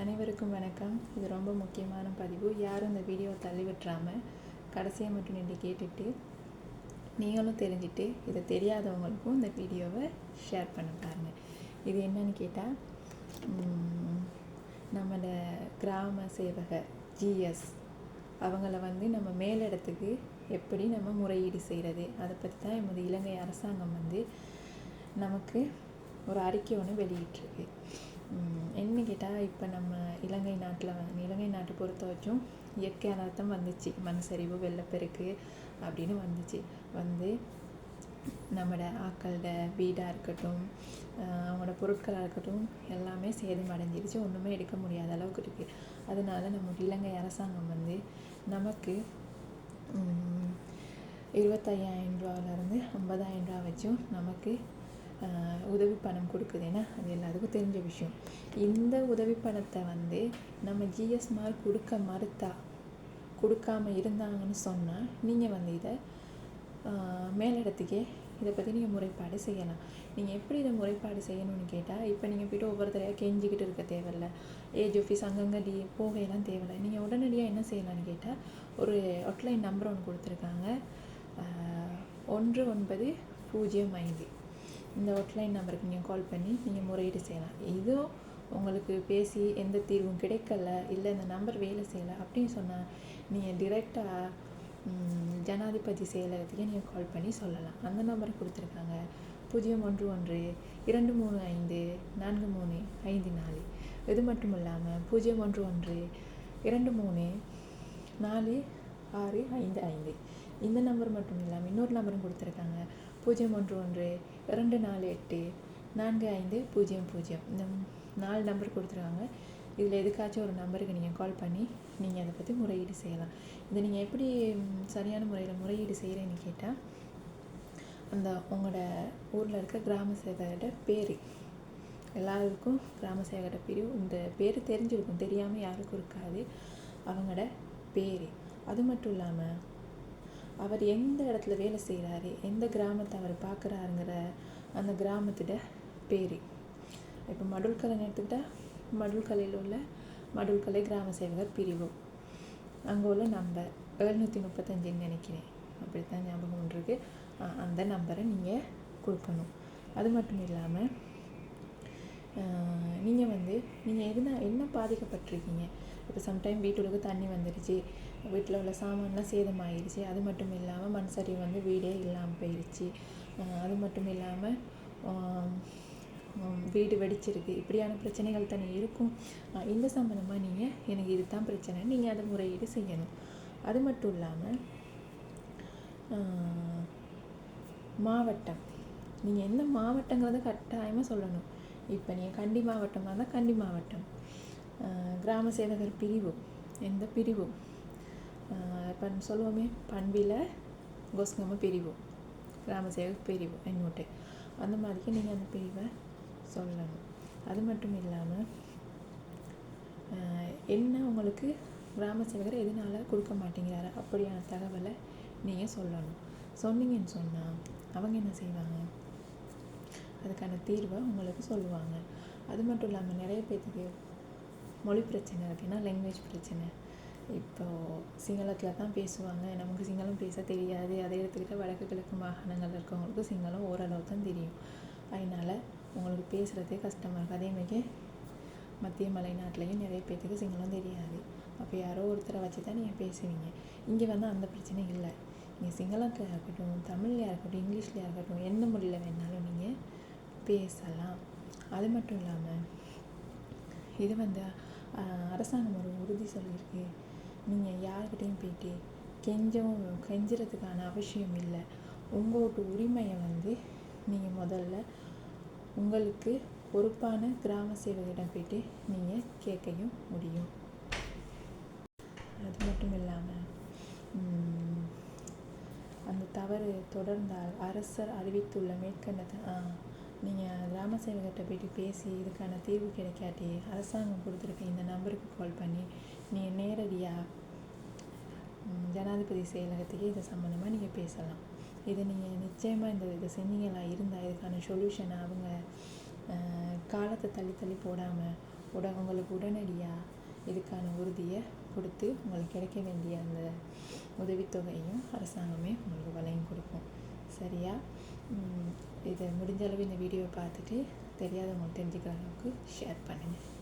அனைவருக்கும் வணக்கம். இது ரொம்ப முக்கியமான பதிவு. யாரும் இந்த வீடியோவை தள்ளி விட்டுறாமல் கடைசியாக மட்டும் நின்று கேட்டுட்டு நீங்களும் தெரிஞ்சுட்டு இதை தெரியாதவங்களுக்கும் இந்த வீடியோவை ஷேர் பண்ண பாருங்கள் இது என்னன்னு கேட்டால் நம்மளோட கிராம சேவக ஜிஎஸ் அவங்கள வந்து நம்ம மேலிடத்துக்கு எப்படி நம்ம முறையீடு செய்கிறது அதை பற்றி தான் எமது இலங்கை அரசாங்கம் வந்து நமக்கு ஒரு அறிக்கை ஒன்று வெளியிட்டிருக்கு. என்ன இப்போ நம்ம இலங்கை நாட்டில் இலங்கை நாட்டை பொறுத்த வரைக்கும் இயற்கை அனர்த்தம் வந்துச்சு. மண் சரிவு வெள்ளப்பெருக்கு அப்படின்னு வந்துச்சு. வந்து நம்மளோட ஆக்களோட வீடாக இருக்கட்டும் அவங்களோட பொருட்களாக இருக்கட்டும் எல்லாமே சேதம் அடைஞ்சிருச்சு. ஒன்றுமே எடுக்க முடியாத அளவுக்கு இருக்குது அதனால நம்ம இலங்கை அரசாங்கம் வந்து நமக்கு இருபத்தையாயிரம் ரூபாவிலேருந்து ஐம்பதாயிரம் ரூபா வச்சும் நமக்கு உதவி பணம் கொடுக்குதுன்னா அது எல்லாத்துக்கும் தெரிஞ்ச விஷயம். இந்த உதவி பணத்தை வந்து நம்ம ஜிஎஸ் மார்க் கொடுக்க மறுத்தா கொடுக்காம இருந்தாங்கன்னு சொன்னால் நீங்கள் வந்து இதை மேலிடத்துக்கே இதை பற்றி நீங்கள் முறைப்பாடு செய்யலாம். நீங்கள் எப்படி இதை முறைப்பாடு செய்யணும்னு கேட்டால் இப்போ நீங்கள் போய்ட்டு ஒவ்வொருத்தரையாக கெஞ்சிக்கிட்டு இருக்க தேவையில்ல. ஏஜ் ஆஃபீஸ் அங்கங்கே டி போகையெல்லாம் தேவையில்லை. நீங்கள் உடனடியாக என்ன செய்யலாம்னு கேட்டால் ஒரு ஹாட்லைன் நம்பர் ஒன்று கொடுத்துருக்காங்க. ஒன்று ஒன்பது பூஜ்ஜியம் ஐந்து. இந்த ஹோட்லைன் நம்பருக்கு நீங்கள் கால் பண்ணி நீங்கள் முறையீடு செய்யலாம். இதுவும் உங்களுக்கு பேசி எந்த தீர்வும் கிடைக்கல இல்லை இந்த நம்பர் வேலை செய்யலை அப்படின்னு சொன்னால் நீங்கள் டிரெக்டாக ஜனாதிபதி செயலகத்துக்கே நீங்கள் கால் பண்ணி சொல்லலாம். அந்த நம்பர் கொடுத்துருக்காங்க. பூஜ்ஜியம் ஒன்று ஒன்று இரண்டு மூணு ஐந்து நான்கு மூணு ஐந்து நாலு. இது மட்டும் இல்லாமல் பூஜ்ஜியம் ஒன்று ஒன்று இரண்டு மூணு நாலு ஆறு ஐந்து ஐந்து. இந்த நம்பர் மட்டும் இல்லாமல் இன்னொரு நம்பரும் கொடுத்துருக்காங்க. பூஜ்ஜியம் ஒன்று ஒன்று இரண்டு நாலு எட்டு நான்கு ஐந்து பூஜ்ஜியம் பூஜ்ஜியம் இந்த நாலு நம்பர் கொடுத்துருக்காங்க. இதில் எதுக்காச்சும் ஒரு நம்பருக்கு நீங்கள் கால் பண்ணி நீங்கள் அதை பற்றி முறையீடு செய்யலாம். இதை நீங்கள் எப்படி சரியான முறையில் முறையீடு செய்கிறேன்னு கேட்டால் அந்த உங்களோட ஊரில் இருக்க கிராம சேவகர்கிட்ட பேர். எல்லாருக்கும் கிராம சேவகர்கிட்ட பிரிவு இந்த பேர் தெரிஞ்சிருக்கும் தெரியாமல் யாருக்கும் இருக்காது. அவங்களோட பேர். அது மட்டும் இல்லாமல் அவர் எந்த இடத்துல வேலை செய்கிறாரு எந்த கிராமத்தை அவர் பார்க்குறாருங்கிற அந்த கிராமத்தோட பேர். இப்போ மடுல்கலைன்னு எடுத்துக்கிட்டால் மடுல்கலையில் உள்ள மடுல்கலை கிராம சேவகர் பிரிவு. அங்கே உள்ள நம்பர் எழுநூற்றி முப்பத்தஞ்சுன்னு நினைக்கிறேன். அப்படித்தான் ஞாபகம் ஒன்று இருக்கு அந்த நம்பரை நீங்கள் கொடுக்கணும். அது மட்டும் இல்லாமல் நீங்கள் வந்து நீங்கள் எதுனா என்ன பாதிக்கப்பட்டிருக்கீங்க? இப்போ சம்டைம் வீட்டுக்கு தண்ணி வந்துடுச்சு வீட்டில் உள்ள சாமான்லாம் சேதமாயிருச்சு. அது மட்டும் இல்லாமல் மண் சரிவு வந்து வீடே இல்லாமல் போயிடுச்சு அது மட்டும் இல்லாமல் வீடு வெடிச்சிருக்கு. இப்படியான பிரச்சனைகள் தானே இருக்கும். இந்த சம்மந்தமாக நீங்கள் எனக்கு இதுதான் பிரச்சனை. நீங்கள் அதை முறையீடு செய்யணும். அது மட்டும் இல்லாமல் மாவட்டம். நீங்கள் என்ன மாவட்டங்கிறத கட்டாயமாக சொல்லணும். இப்போ நீங்கள் கண்டி மாவட்டமாக இருந்தால் கண்டி மாவட்டம். கிராம சேவகர் பிரிவு எந்த பிரிவு? இப்போ சொல்லுவோமே பண்பில் கோஸ்கம பிரிவு கிராம சேவகர் பிரிவு என்னோட்டு அந்த மாதிரிக்கு நீங்கள் அந்த பிரிவை சொல்லணும். அது மட்டும் இல்லாமல் என்ன உங்களுக்கு கிராம சேவகர் எதனால கொடுக்க மாட்டேங்கிறாரு? அப்படியான தகவலை நீங்கள் சொல்லணும். சொன்னீங்கன்னு சொன்னால் அவங்க என்ன செய்வாங்க? அதுக்கான தீர்வை உங்களுக்கு சொல்லுவாங்க. அது மட்டும் இல்லாமல் நிறைய பேர்த்துக்கு மொழி பிரச்சனை இருக்குன்னா லாங்குவேஜ் பிரச்சனை. இப்போ சிங்களத்தில் தான் பேசுவாங்க. நமக்கு சிங்களம் பேச தெரியாது. அதை எடுத்துக்கிட்டால் வடக்கு கிழக்கு மாகாணங்களில் இருக்கவங்களுக்கு சிங்களம் ஓரளவு தான் தெரியும். அதனால் உங்களுக்கு பேசுகிறதே கஷ்டமாக இருக்குது அதேமாதிரி மத்திய மலைநாட்டிலையும் நிறைய பேர்த்துக்கு சிங்களம் தெரியாது. அப்போ யாரோ ஒருத்தரை வச்சு தான் நீங்கள் பேசுவீங்க. இங்கே வந்து அந்த பிரச்சனை இல்லை. நீங்கள் சிங்களத்தில் இருக்கட்டும் தமிழ்லையா இருக்கட்டும் இங்கிலீஷ்லையா இருக்கட்டும் எந்த மொழியில் வேணாலும் நீங்கள் பேசலாம். அது மட்டும் இல்லாமல் இது வந்து அரசாங்கம் ஒரு உறுதி சொல்லியிருக்கு. நீங்கள் யார்கிட்டையும் போயிட்டு கெஞ்சவும் கெஞ்சுறதுக்கான அவசியம் இல்லை. உங்களோட உரிமையை வந்து நீங்கள் முதல்ல உங்களுக்கு பொறுப்பான கிராம சேவகிடம் போயிட்டு நீங்கள் கேட்கவும் முடியும். அது மட்டும் இல்லாமல் அந்த தவறு தொடர்ந்தால் அரசர் அறிவித்துள்ள மேற்கண்ட நீங்கள் கிராம சேவகர்கிட்ட போயிட்டு பேசி இதுக்கான தீர்வு கிடைக்காட்டி அரசாங்கம் கொடுத்துருக்க இந்த நம்பருக்கு கால் பண்ணி நீங்கள் நேரடியாக ஜனாதிபதி செயலகத்துக்கே இது சம்மந்தமாக நீங்கள் பேசலாம். இதை நீங்கள் நிச்சயமாக இந்த இதை செஞ்சீங்களா? இருந்தால் இதுக்கான சொல்யூஷனை அவங்க காலத்தை தள்ளி தள்ளி போடாமல் உட உங்களுக்கு உடனடியாக இதுக்கான உறுதியை கொடுத்து உங்களுக்கு கிடைக்க வேண்டிய அந்த உதவித்தொகையும் அரசாங்கமே இதை முடிஞ்ச அளவு இந்த வீடியோவை பார்த்துட்டு தெரியாதவங்க தெரிஞ்சுக்கிற அளவுக்கு ஷேர் பண்ணுங்கள்